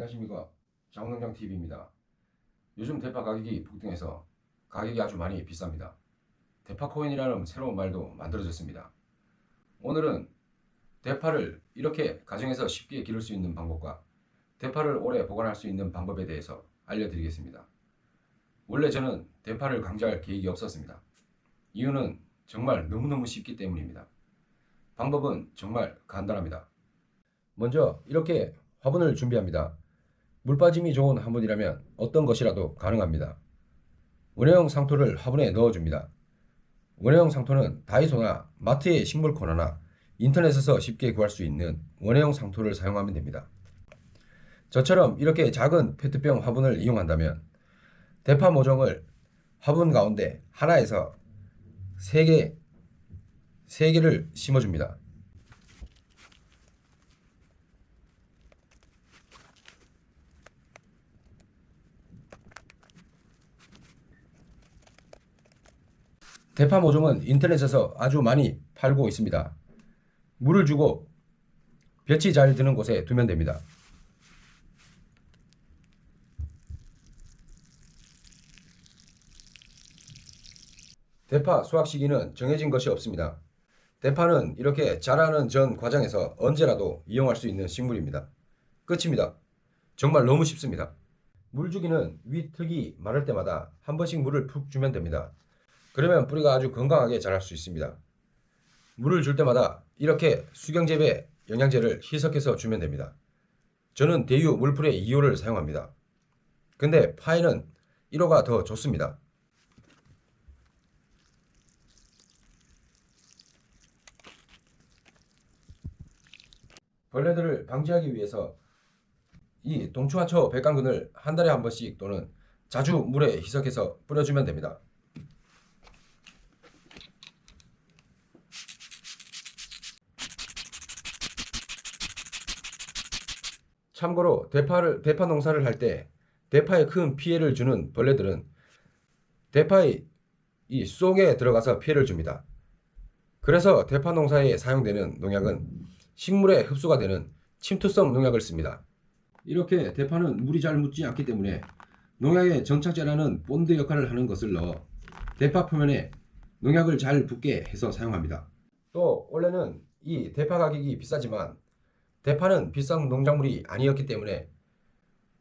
안녕하십니까 장농장 TV입니다. 요즘 대파 가격이 폭등해서 가격이 아주 많이 비쌉니다. 대파 코인이라는 새로운 말도 만들어졌습니다. 오늘은 대파를 이렇게 가정에서 쉽게 기를 수 있는 방법과 대파를 오래 보관할 수 있는 방법에 대해서 알려드리겠습니다. 원래 저는 대파를 강조할 계획이 없었습니다. 이유는 정말 너무너무 쉽기 때문입니다. 방법은 정말 간단합니다. 먼저 이렇게 화분을 준비합니다. 물 빠짐이 좋은 화분이라면 어떤 것이라도 가능합니다. 원형 상토를 화분에 넣어줍니다. 원형 상토는 다이소나 마트의 식물 코너나 인터넷에서 쉽게 구할 수 있는 원형 상토를 사용하면 됩니다. 저처럼 이렇게 작은 페트병 화분을 이용한다면 대파 모종을 화분 가운데 하나에서 3개, 3개를 심어줍니다. 대파 모종은 인터넷에서 아주 많이 팔고 있습니다. 물을 주고 볕이 잘 드는 곳에 두면 됩니다. 대파 수확 시기는 정해진 것이 없습니다. 대파는 이렇게 자라는 전 과정에서 언제라도 이용할 수 있는 식물입니다. 끝입니다. 정말 너무 쉽습니다. 물 주기는 윗 흙이 마를 때마다 한 번씩 물을 푹 주면 됩니다. 그러면 뿌리가 아주 건강하게 자랄 수 있습니다. 물을 줄 때마다 이렇게 수경재배 영양제를 희석해서 주면 됩니다. 저는 대유 물풀의 2호를 사용합니다. 근데 파에는 1호가 더 좋습니다. 벌레들을 방지하기 위해서 이 동추하초 백강근을 한 달에 한 번씩 또는 자주 물에 희석해서 뿌려주면 됩니다. 참고로 대파를 대파 농사를 할 때 대파에 큰 피해를 주는 벌레들은 대파의 이 속에 들어가서 피해를 줍니다. 그래서 대파 농사에 사용되는 농약은 식물에 흡수가 되는 침투성 농약을 씁니다. 이렇게 대파는 물이 잘 묻지 않기 때문에 농약의 정착제라는 본드 역할을 하는 것을 넣어 대파 표면에 농약을 잘 붙게 해서 사용합니다. 또 원래는 이 대파 가격이 비싸지만 대파는 비싼 농작물이 아니었기 때문에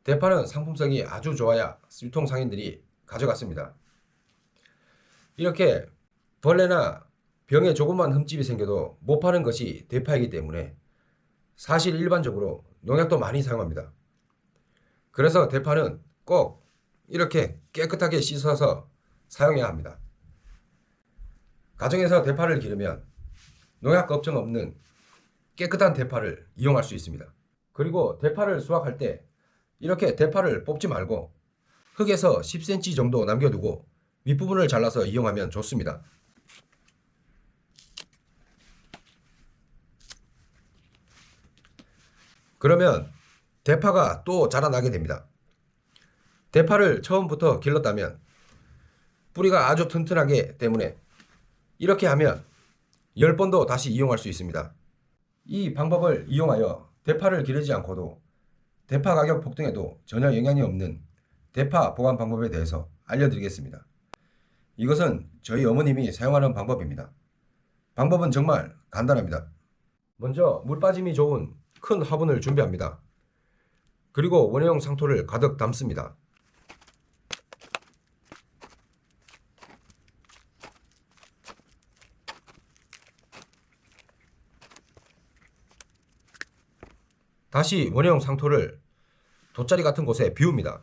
대파는 상품성이 아주 좋아야 유통 상인들이 가져갔습니다. 이렇게 벌레나 병에 조금만 흠집이 생겨도 못 파는 것이 대파이기 때문에 사실 일반적으로 농약도 많이 사용합니다. 그래서 대파는 꼭 이렇게 깨끗하게 씻어서 사용해야 합니다. 가정에서 대파를 기르면 농약 걱정 없는 깨끗한 대파를 이용할 수 있습니다. 그리고 대파를 수확할 때 이렇게 대파를 뽑지 말고 흙에서 10cm 정도 남겨두고 윗부분을 잘라서 이용하면 좋습니다. 그러면 대파가 또 자라나게 됩니다. 대파를 처음부터 길렀다면 뿌리가 아주 튼튼하기 때문에 이렇게 하면 10번도 다시 이용할 수 있습니다. 이 방법을 이용하여 대파를 기르지 않고도 대파 가격 폭등에도 전혀 영향이 없는 대파 보관 방법에 대해서 알려드리겠습니다. 이것은 저희 어머님이 사용하는 방법입니다. 방법은 정말 간단합니다. 먼저 물 빠짐이 좋은 큰 화분을 준비합니다. 그리고 원형 상토를 가득 담습니다. 다시 원형 상토를 돗자리 같은 곳에 비웁니다.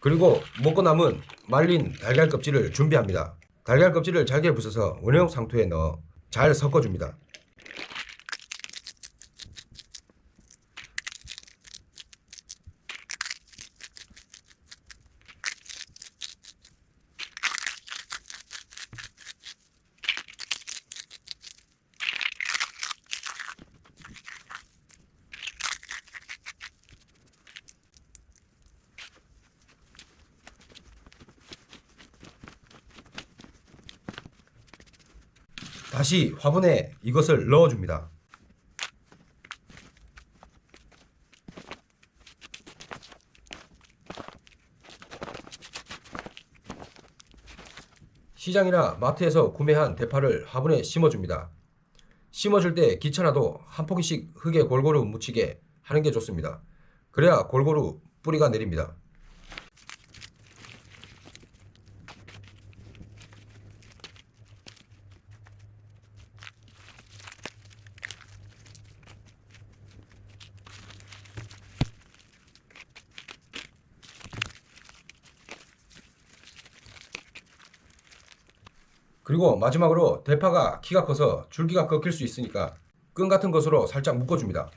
그리고 먹고 남은 말린 달걀 껍질을 준비합니다. 달걀 껍질을 잘게 부숴서 원형 상토에 넣어 잘 섞어줍니다. 다시 화분에 이것을 넣어줍니다. 시장이나 마트에서 구매한 대파를 화분에 심어줍니다. 심어줄 때 귀찮아도 한 포기씩 흙에 골고루 묻히게 하는 게 좋습니다. 그래야 골고루 뿌리가 내립니다. 그리고 마지막으로 대파가 키가 커서 줄기가 꺾일 수 있으니까 끈 같은 것으로 살짝 묶어줍니다.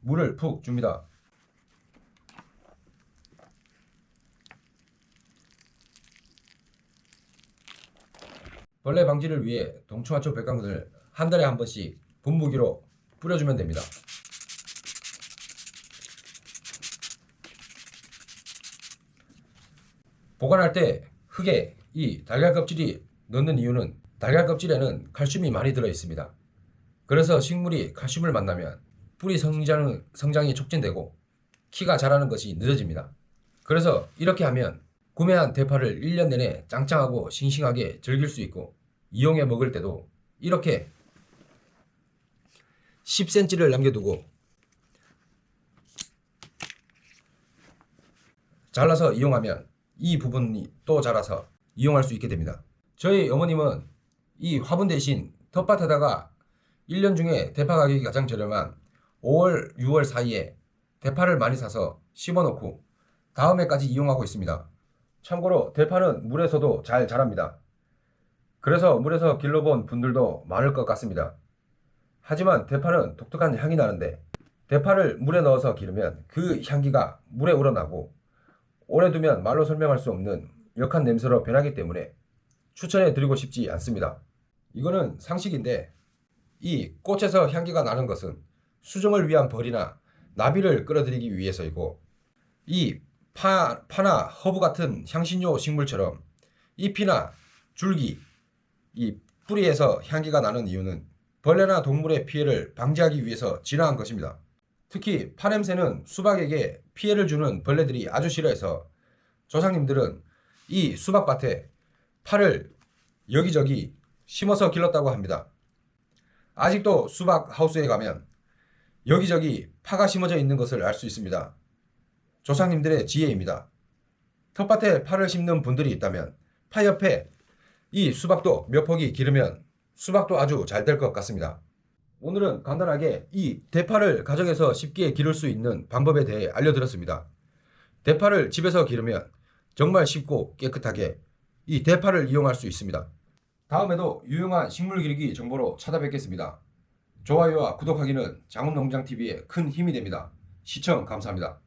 물을 푹 줍니다. 벌레 방지를 위해 동충하초 백광근을 한 달에 한 번씩 분무기로 뿌려주면 됩니다. 보관할 때 흙에 이 달걀 껍질이 넣는 이유는 달걀 껍질에는 칼슘이 많이 들어 있습니다. 그래서 식물이 칼슘을 만나면 뿌리 성장, 성장이 촉진되고 키가 자라는 것이 늦어집니다. 그래서 이렇게 하면 구매한 대파를 1년 내내 짱짱하고 싱싱하게 즐길 수 있고 이용해 먹을 때도 이렇게 10cm를 남겨두고 잘라서 이용하면 이 부분이 또 자라서 이용할 수 있게 됩니다. 저희 어머님은 이 화분 대신 텃밭에다가 1년 중에 대파 가격이 가장 저렴한 5월, 6월 사이에 대파를 많이 사서 심어놓고 다음 해까지 이용하고 있습니다. 참고로 대파는 물에서도 잘 자랍니다. 그래서 물에서 길러본 분들도 많을 것 같습니다. 하지만 대파는 독특한 향이 나는데 대파를 물에 넣어서 기르면 그 향기가 물에 우러나고 오래 두면 말로 설명할 수 없는 역한 냄새로 변하기 때문에 추천해 드리고 싶지 않습니다. 이거는 상식인데 이 꽃에서 향기가 나는 것은 수정을 위한 벌이나 나비를 끌어들이기 위해서이고 이 파, 파나 허브 같은 향신료 식물처럼 잎이나 줄기, 이 뿌리에서 향기가 나는 이유는 벌레나 동물의 피해를 방지하기 위해서 진화한 것입니다. 특히 파냄새는 수박에게 피해를 주는 벌레들이 아주 싫어해서 조상님들은 이 수박밭에 파를 여기저기 심어서 길렀다고 합니다. 아직도 수박 하우스에 가면 여기저기 파가 심어져 있는 것을 알 수 있습니다. 조상님들의 지혜입니다. 텃밭에 파를 심는 분들이 있다면 파 옆에 이 수박도 몇 포기 기르면 수박도 아주 잘 될 것 같습니다. 오늘은 간단하게 이 대파를 가정에서 쉽게 기를 수 있는 방법에 대해 알려드렸습니다. 대파를 집에서 기르면 정말 쉽고 깨끗하게 이 대파를 이용할 수 있습니다. 다음에도 유용한 식물 기르기 정보로 찾아뵙겠습니다. 좋아요와 구독하기는 장훈농장TV에 큰 힘이 됩니다. 시청 감사합니다.